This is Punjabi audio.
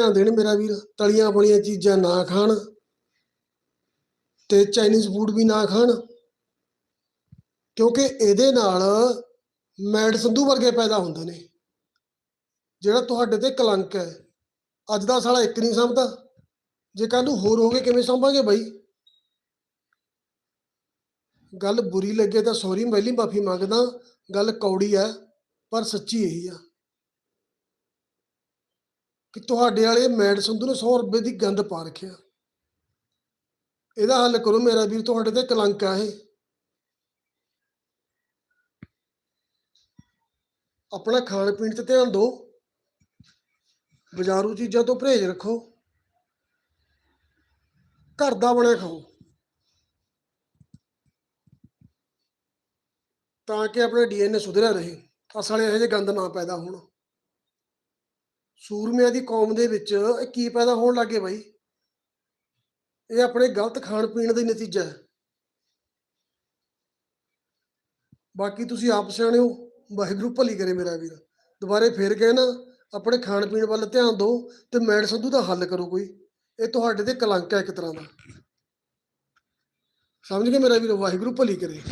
ਧਿਆਨ ਦੇਣ ਮੇਰਾ ਵੀਰ, ਤਲੀਆਂ ਬਲੀਆਂ ਚੀਜ਼ਾਂ ਨਾ ਖਾਣ ਤੇ ਚਾਈਨੀਜ਼ ਫੂਡ ਵੀ ਨਾ ਖਾਣ, ਕਿਉਂਕਿ ਇਹਦੇ ਨਾਲ ਮੈਡ ਸੰਧੂ ਵਰਗੇ ਪੈਦਾ ਹੁੰਦੇ ਨੇ। ਜਿਹੜਾ ਤੁਹਾਡੇ ਤੇ ਕਲੰਕ ਹੈ, ਅੱਜ ਦਾ ਸਾਲਾ ਇੱਕ ਨਹੀਂ ਸਮਝਦਾ ਜੇ ਕੱਲ ਨੂੰ ਹੋਰ ਹੋ ਗਏ ਕਿਵੇਂ ਸੰਭਾਂਗੇ ਬਾਈ? ਗੱਲ ਬੁਰੀ ਲੱਗੇ ਤਾਂ ਸੌਰੀ ਪਹਿਲੀ ਮਾਫੀ ਮੰਗਦਾ, ਗੱਲ ਕੌੜੀ ਹੈ, ਪਰ ਸੱਚੀ ਇਹੀ ਆ। ਕਿ ਤੁਹਾਡੇ ਵਾਲੇ ਮੈਡ ਸੰਧੂ ਨੇ 100 ਰੁਪਏ ਦੀ ਗੰਦ ਪਾ ਰੱਖਿਆ। ਇਹਦਾ ਹੱਲ ਕਰੋ ਮੇਰਾ ਵੀਰ, ਤੁਹਾਡੇ ਤੇ ਕਲੰਕ ਆ ਇਹ। ਆਪਣਾ ਖਾਣ ਪੀਣ ਤੇ ਧਿਆਨ ਦਿਓ। ਬਾਜ਼ਾਰੂ ਚੀਜ਼ਾਂ ਤੋਂ ਪਰਹੇਜ਼ ਰੱਖੋ। ਘਰ ਦਾ ਬਣਿਆ ਖਾਓ। ਤਾਂ ਕਿ ਆਪਣੇ ਡੀਐਨਏ ਸੁਧਰਿਆ ਰਹੇ। ਅਸਲ ਇਹੋ ਜਿਹੇ ਗੰਦ ਨਾ ਪੈਦਾ ਹੋਣ। ਸੂਰਮਿਆਂ ਦੀ ਕੌਮ ਦੇ ਵਿੱਚ ਇਹ ਕੀ ਪੈਦਾ ਹੋਣ ਲੱਗੇ ਬਾਈ? ਇਹ ਆਪਣੇ ਗਲਤ ਖਾਣ ਪੀਣ ਦਾ ਨਤੀਜਾ ਹੈ। ਬਾਕੀ ਤੁਸੀਂ ਆਪ ਸਿਆਣੇ ਹੋ, ਵਾਹਿਗੁਰੂ ਭਲੀ ਕਰੇ ਮੇਰਾ ਵੀਰ। ਦੁਬਾਰੇ ਫੇਰ ਗਏ ਨਾ ਆਪਣੇ ਖਾਣ ਪੀਣ ਵੱਲ ਧਿਆਨ ਦਿਓ ਤੇ ਮੈਡ ਸੰਧੂ ਦਾ ਹੱਲ ਕਰੋ ਕੋਈ। ਇਹ ਤੁਹਾਡੇ ਤੇ ਕਲੰਕ ਹੈ ਇੱਕ ਤਰ੍ਹਾਂ ਦਾ। ਸਮਝ ਗਏ ਮੇਰਾ ਵੀਰ? ਵਾਹਿਗੁਰੂ ਭਲੀ ਕਰੇ।